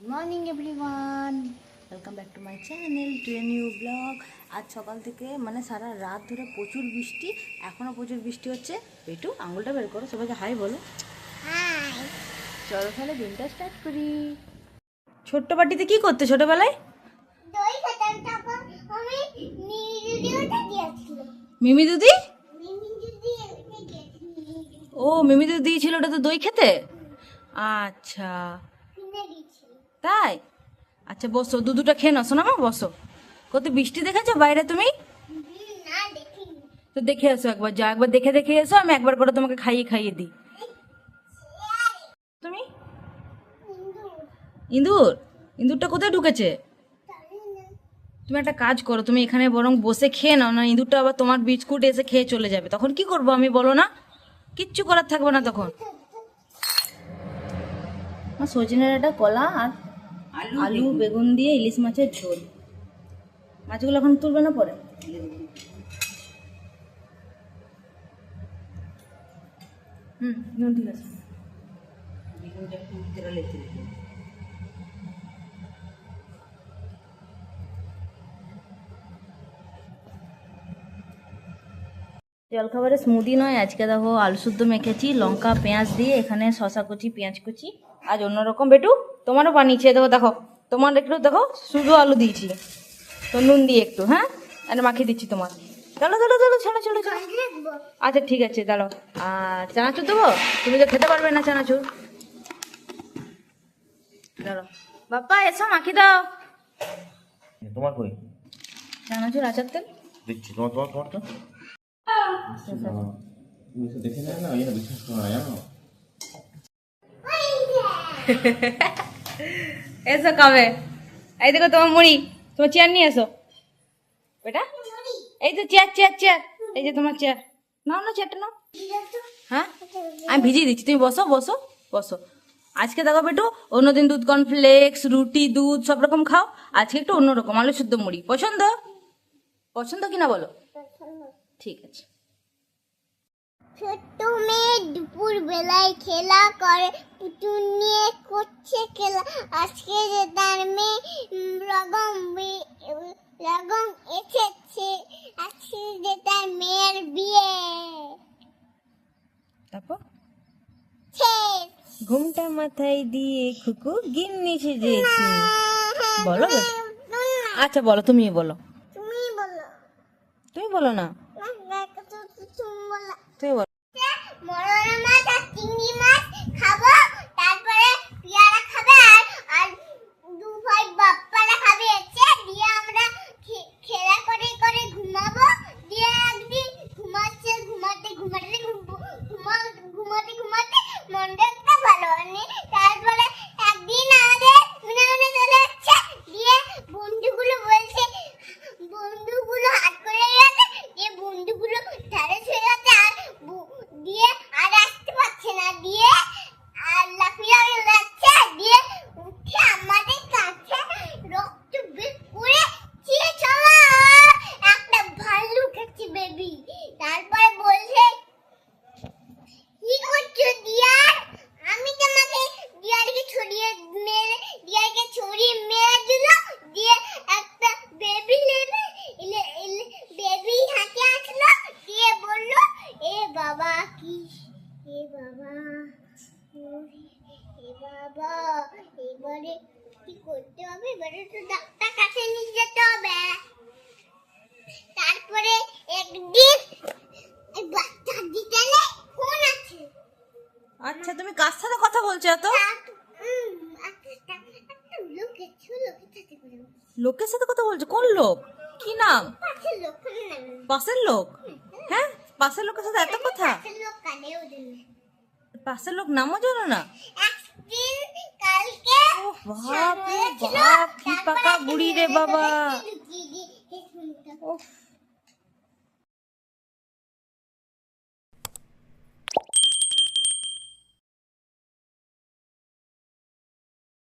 Good morning everyone welcome back to my channel to a new vlog আজ সকাল থেকে মানে সারা রাত ধরে প্রচুর বৃষ্টি এখনও প্রচুর বৃষ্টি হচ্ছে। একটু আঙুলটা বের করো সবাইকে হাই বলো। চলো তাহলে দিনটা স্টার্ট করি। ছোট্ট বাটিতে কি করতে ছোটবেলায়? মিমি দিদি? ও মিমি দিদি দিয়েছিল ওটা তো দই খেতে? আচ্ছা। তাই? আচ্ছা বসো, দুধুটা খেয়ে নাও মা বসো। কত বৃষ্টি দেখেছ বাইরে তুমি? না তো দেখে এসো একবার যা একবার দেখে দেখে এসো, আমি একবার করে তোমাকে খাইয়ে খাইয়ে দিই। তুমি? ইঁদুর? ইঁদুরটা কোথায় ঢুকেছে? তুমি একটা কাজ করো, তুমি এখানে বরং বসে খেয়ে নাও, না ইঁদুরটা আবার তোমার বিস্কুট এসে খেয়ে চলে যাবে। তখন কি করব আমি বলো না? কিচ্ছু করার থাকবে না তখন। আমার সজনের একটা কলা আর আলু বেগুন। দিয়ে ইলিশ মাছের ঝোল। মাছগুলো এখন তুলবে না পরে? হুম নুন ঠিক আছে। জলখাবারে স্মুদি নয় আজকে দেখো আলু শুদ্ধ মেখেছি লঙ্কা পেঁয়াজ দিয়ে এখানে শশা কুচি পেঁয়াজ কুচি। আজ অন্যরকম বেটু। তোমারও বানিয়েছি দেখো দেখো। তোমার একটু দেখো শুধু আলু দিয়েছি। তো নুন দিয়ে একটু হ্যাঁ? আর মাখিয়ে দিচ্ছি তোমার। চলো চলো চলো চলো চলো চলো। আচ্ছা ঠিক আছে দাঁড়াও। আর চানাচুর দেবো? তুমি তো খেতে পারবে না চানাচুর। দাঁড়াও। বাপ্পা এসো মাখি দাও। তোমার কই? চানাচুর আচার তেল? দিচ্ছি। তোমার তোমার তোমারটা তুমি তো দেখে নেয় না ওই জন্য বিশ্বাস করো না জানো? এসো কবে? এই দেখো তোমার মুড়ি তোমার চেয়ার নিয়ে এসো। বেটা? এই তো চেয়ার চেয়ার চেয়ার এই যে তোমার চেয়ার নাও না চেয়ারটা নাও। হ্যাঁ? আমি ভিজিয়ে দিচ্ছি। তুমি বসো বসো বসো। আজকে দেখো বেটু অন্যদিন দুধ কর্নফ্লেক্স রুটি দুধ সব রকম খাও। আজকে একটু অন্যরকম আলু শুদ্ধ মুড়ি। পছন্দ? পছন্দ কিনা বলো? ঠিক আছে। ছোট্ট মেয়ে দুপুর বেলায় খেলা করে পুতুল নিয়ে করছে খেলা। আজকে যে তার মেয়ে রগম রগম এসেছে। আজকে যে তার মেয়ের বিয়ে। তারপর? ঘুমটা মাথায় দিয়ে খুকু গিন্নি সেজেছে। বলো আচ্ছা বলো তুমি বলো। তুমি বলো। তুমি বলো না, তো- তো- তুমি বলো তুমি বলো মরলা মাছ আর চিংড়ি মাছ খাব তারপরে পেয়ারা খাবে আর আর দু ভাই বাপ্পারা খাবে এসে দিয়ে আমরা খে- খেলা করে করে ঘুমাবো দিয়ে একদিন ঘুমাচ্ছে ঘুমাতে ঘুমাতে ঘুম- ঘুমা- ঘুমাতে ঘুমাতে মনটা একটা ভালো হয়নি তারপরে একদিন আমাদের মনে মনে চলে যাচ্ছে দিয়ে বন্ধুগুলো বলছে বন্ধুগুলো হাত করে গেছে দিয়ে বন্ধুগুলো ধারে শুয়ে গেছে আর বু- দিয়ে আর আসতে পারছে না দিয়ে আর লাফিয়ে লাফিয়ে যাচ্ছে দিয়ে উঠে আমাদের কাছে রক্ত বের করে চিয়ে চলা একটা ভাল্লুক আছে বেবি তারপরে বলছে কি করছ দিয়ার আমি তোমাকে দিয়ারকে ছড়িয়ে মেরে দিয়ারকে ছড়িয়ে মেরে দিল দিয়ে একটা বেবি নেবে বেবি হাতে আসলো দিয়ে বলল এ বাবা কি এ বাবা ওরে, এ বাবা এবারে কি করতে হবে? এবারে তো ডাক্তার কাছে নিয়ে যেতে হবে। তারপরে একদিন এই বাচ্চা দিতে ফোন আছে। আচ্ছা তুমি কার সাথে কথা বলছো এত? লোকের সাথে কথা বলছো। কোন লোক? কি নাম? পাশের লোক হ্যাঁ। পাশের লোকের সাথে এত কথা? পাশের লোক নামও জানো না। বাপ বাপ, কি পাকা বুড়ি রে বাবা।